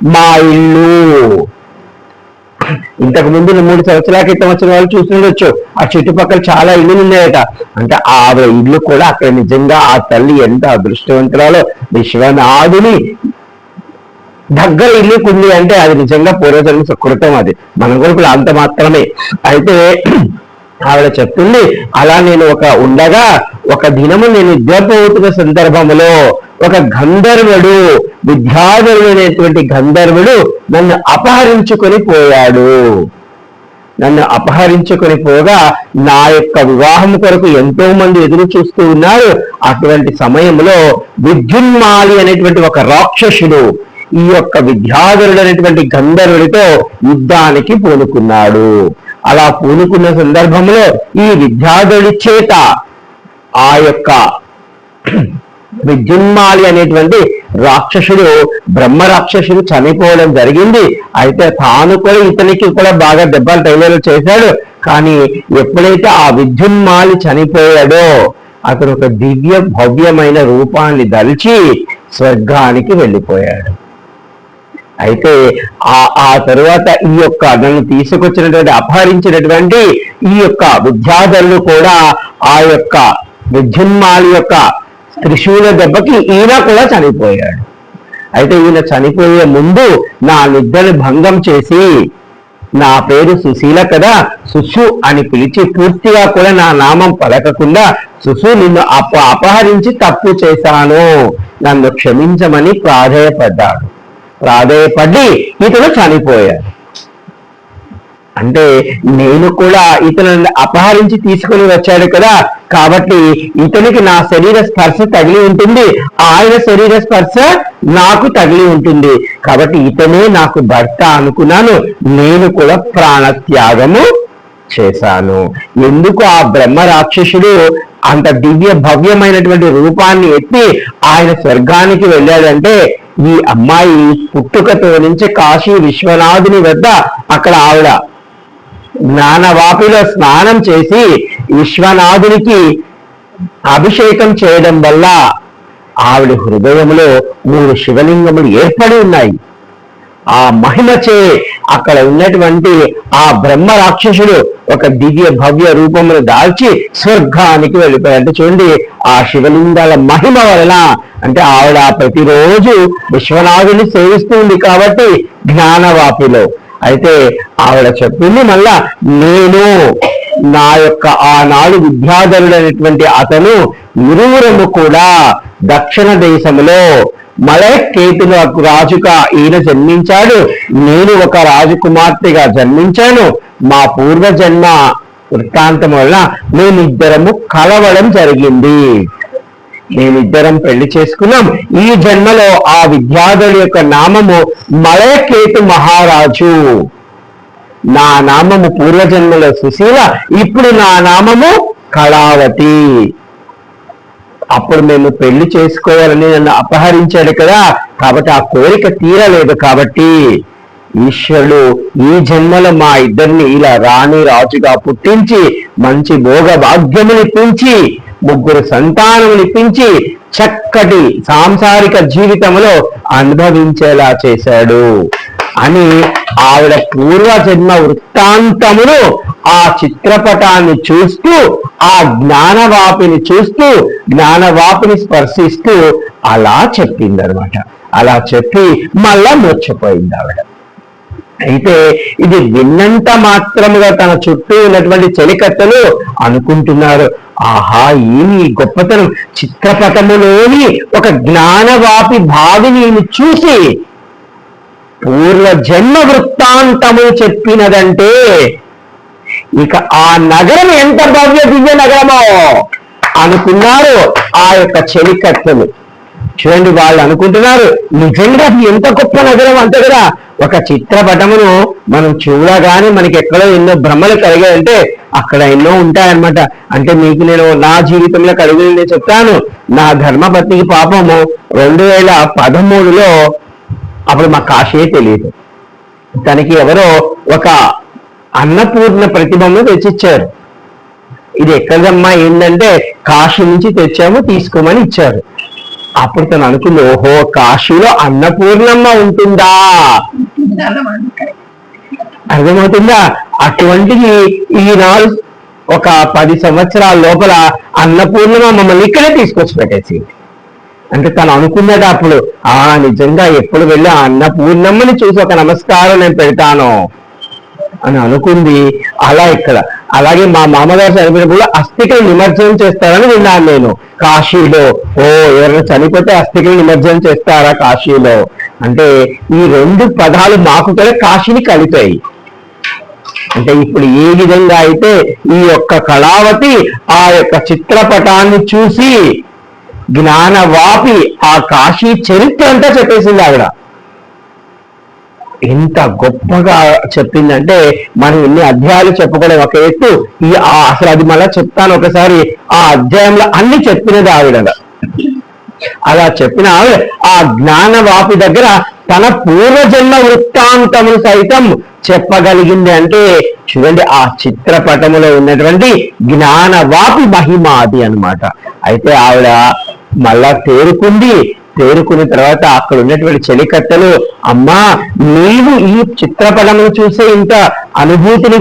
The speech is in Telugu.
మా ఇల్లు. ఇంతకు ముందు మూడు సంవత్సరాల క్రితం వచ్చిన వాళ్ళు చూస్తుండొచ్చు ఆ చుట్టుపక్కల చాలా ఇల్లు ఉన్నాయట. అంటే ఆవిడ ఇల్లు కూడా అక్కడ నిజంగా ఆ తల్లి ఎంత అదృష్టవంతురాలో. విశ్వనాథుని దగ్గర ఇల్లు ఉంది అంటే అది నిజంగా పూర్వజన్మ సుకృతం అది. మన కూడా అంత మాత్రమే. అయితే ఆవిడ చెప్తుంది అలా నేను ఒక ఉండగా ఒక దినము నేను నిద్రపోతున్న సందర్భములో ఒక గంధర్వుడు విద్యాధరుడు అనేటువంటి గంధర్వుడు నన్ను అపహరించుకొని పోయాడు. నన్ను అపహరించుకొని పోగా నా యొక్క వివాహం కొరకు ఎంతో మంది ఎదురు చూస్తూ ఉన్నారు. అటువంటి సమయంలో విద్యున్మాలి అనేటువంటి ఒక రాక్షసుడు ఈ యొక్క విద్యాధరుడు అనేటువంటి గంధర్వుడితో యుద్ధానికి పూనుకున్నాడు. అలా పూనుకున్న సందర్భంలో ఈ విద్యాధరుడి చేత ఆ యొక్క విద్యున్మాలి అనేటువంటి రాక్షసుడు బ్రహ్మ రాక్షసుడు చనిపోవడం జరిగింది. అయితే తాను కూడా ఇతనికి కూడా బాగా దెబ్బలు తగిలేలా చేశాడు. కానీ ఎప్పుడైతే ఆ విద్యున్మాలి చనిపోయాడో అతను ఒక దివ్య భవ్యమైన రూపాన్ని దలిచి స్వర్గానికి వెళ్ళిపోయాడు. అయితే ఆ ఆ తరువాత ఈ యొక్క నన్ను తీసుకొచ్చినటువంటి అపహరించినటువంటి ఈ యొక్క విద్యాధరులు కూడా ఆ యొక్క విద్యున్మాలి యొక్క త్రిశూల దెబ్బకి ఈయన కూడా చనిపోయాడు. అయితే ఈయన చనిపోయే ముందు నా నిద్రని భంగం చేసి నా పేరు సుశీల కదా సుసు అని పిలిచి పూర్తిగా కూడా నా నామం పలకకుండా సుసు నిన్ను అప అపహరించి తప్పు చేశాను. నన్ను క్షమించమని ప్రాధేయపడ్డాడు. ప్రాధేయపడి ఇతను చనిపోయాడు. అంటే నేను కూడా ఇతను అపహరించి తీసుకొని వచ్చాడు కదా. కాబట్టి ఇతనికి నా శరీర స్పర్శ తగిలి ఉంటుంది. ఆయన శరీర స్పర్శ నాకు తగిలి ఉంటుంది. కాబట్టి ఇతనే నాకు భర్త అనుకున్నాను. నేను కూడా ప్రాణత్యాగము చేశాను. ఎందుకు ఆ బ్రహ్మ రాక్షసుడు అంత దివ్య భవ్యమైనటువంటి రూపాన్ని ఎత్తి ఆయన స్వర్గానికి వెళ్ళాడంటే ఈ అమ్మాయి పుట్టుకతో నుంచి కాశీ విశ్వనాథుని వద్ద అక్కడ ఆవిడ జ్ఞానవాపిలో స్నానం చేసి విశ్వనాథునికి అభిషేకం చేయడం వల్ల ఆవిడ హృదయంలో మూడు శివలింగములు ఏర్పడి ఉన్నాయి. ఆ మహిమచే అక్కడ ఉన్నటువంటి ఆ బ్రహ్మ రాక్షసుడు ఒక దివ్య భవ్య రూపమును దాల్చి స్వర్గానికి వెళ్ళిపోయాడు అంటే చూడండి ఆ శివలింగాల మహిమ వలన అంటే ఆవిడ ప్రతిరోజు విశ్వనాథుని సేవిస్తుంది కాబట్టి జ్ఞానవాపిలో అయితే ఆవిడ చెప్పింది మళ్ళా నేను నా యొక్క ఆనాడు విద్యాధరుడు అనేటువంటి అతను ఇరువురము కూడా దక్షిణ దేశములో మలకేతుల రాజుగా ఈయన జన్మించాడు. నేను ఒక రాజకుమార్తెగా జన్మించాను. మా పూర్వజన్మ వృత్తాంతం వల్ల మేమిద్దరము కలవడం జరిగింది. మేమిద్దరం పెళ్ళి చేసుకున్నాం. ఈ జన్మలో ఆ విద్యాధుడి యొక్క నామము మలయకేతు మహారాజు. నా నామము పూర్వజన్మలో సుశీల ఇప్పుడు నా నామము కళావతి. అప్పుడు మేము పెళ్ళి చేసుకోవాలని నన్ను అపహరించాడు కదా. కాబట్టి ఆ కోరిక తీరలేదు కాబట్టి ఈశ్వరుడు ఈ జన్మలో మా ఇద్దరిని ఇలా రాణి రాజుగా పుట్టించి మంచి భోగ భాగ్యమునిప్పించి ముగ్గురు సంతానమునిప్పించి చక్కటి సాంసారిక జీవితంలో అనుభవించేలా చేశాడు అని ఆవిడ పూర్వజన్మ వృత్తాంతమును ఆ చిత్రపటాన్ని చూస్తూ ఆ జ్ఞానవాపిని చూస్తూ జ్ఞానవాపిని స్పర్శిస్తూ అలా చెప్పిందనమాట. అలా చెప్పి మళ్ళా మర్చిపోయింది ఆవిడ. అయితే ఇది విన్నంత మాత్రముగా తన చుట్టూ ఉన్నటువంటి చెలికత్తలు అనుకుంటున్నారు. ఆహా ఏమి గొప్పతనం. చిత్రపటములోని ఒక జ్ఞానవాపి భావిని చూసి పూర్వ జన్మ వృత్తాంతము చెప్పినదంటే ఇక ఆ నగరం ఎంత భవ్య దివ్య నగరమో అనుకున్నారు ఆ యొక్క చెలికత్తలు. చూడండి వాళ్ళు అనుకుంటున్నారు. నిజంగా ఎంత గొప్ప నగరం అంతే కదా ఒక చిత్రపటమును మనం చూడగానే మనకి ఎక్కడో ఎన్నో భ్రమలు కలిగాయంటే అక్కడ ఎన్నో ఉంటాయన్నమాట. అంటే మీకు నేను నా జీవితంలో కలిగి చెప్తాను. నా ధర్మపత్నికి పాపము రెండు వేల పదమూడులో అప్పుడు మా కాశీ తెలియదు. తనకి ఎవరో ఒక అన్నపూర్ణ ప్రతిభను తెచ్చిచ్చారు. ఇది ఎక్కడమ్మా ఏంటంటే కాశీ నుంచి తెచ్చాము తీసుకోమని ఇచ్చారు. అప్పుడు తను అనుకుంది ఓహో కాశీలో అన్నపూర్ణమ్మ ఉంటుందా? అర్థమవుతుందా? అటువంటిది ఈనాడు ఒక పది సంవత్సరాల లోపల అన్నపూర్ణమ్మ మమ్మల్ని ఇక్కడే తీసుకొచ్చి పెట్టేసింది. అంటే తను అనుకున్నది అప్పుడు ఆ నిజంగా ఎప్పుడు వెళ్ళి ఆ అన్నపూర్ణమ్మని చూసి ఒక నమస్కారం నేను పెడతాను అని అనుకుంది. అలా ఇక్కడ అలాగే మా మామగారు చనిపోయినప్పుడు అస్థికలు నిమజ్జనం చేస్తారని విన్నాను నేను. కాశీలో. ఓ ఎవరైనా చనిపోతే అస్థికలు నిమజ్జనం చేస్తారా కాశీలో? అంటే ఈ రెండు పదాలు మాకు కూడా కాశీని కలిపాయి. అంటే ఇప్పుడు ఏ విధంగా అయితే ఈ యొక్క కళావతి ఆ యొక్క చిత్రపటాన్ని చూసి జ్ఞానవాపి ఆ కాశీ చరిత్ర అంతా చెప్పేసింది ఆవిడ. ఎంత గొప్పగా చెప్పిందంటే మనం ఇన్ని అధ్యాయాలు చెప్పుకోవడం ఒక ఎత్తు ఈ అసలు అది మళ్ళా చెప్తాను ఒకసారి. ఆ అధ్యాయంలో అన్ని చెప్పినది ఆవిడ అలా. చెప్పిన ఆవిడ ఆ జ్ఞానవాపి దగ్గర తన పూర్వజన్మ వృత్తాంతములు సైతం చెప్పగలిగింది అంటే చూడండి ఆ చిత్రపటములో ఉన్నటువంటి జ్ఞానవాపి మహిమ అది అన్నమాట. అయితే ఆవిడ మళ్ళా తేరుకుంది. తేరుకున్న తర్వాత అక్కడ ఉన్నటువంటి చెలికత్తెలు అమ్మా నీవు ఈ చిత్రపటమును చూసే ఇంత అనుభూతిని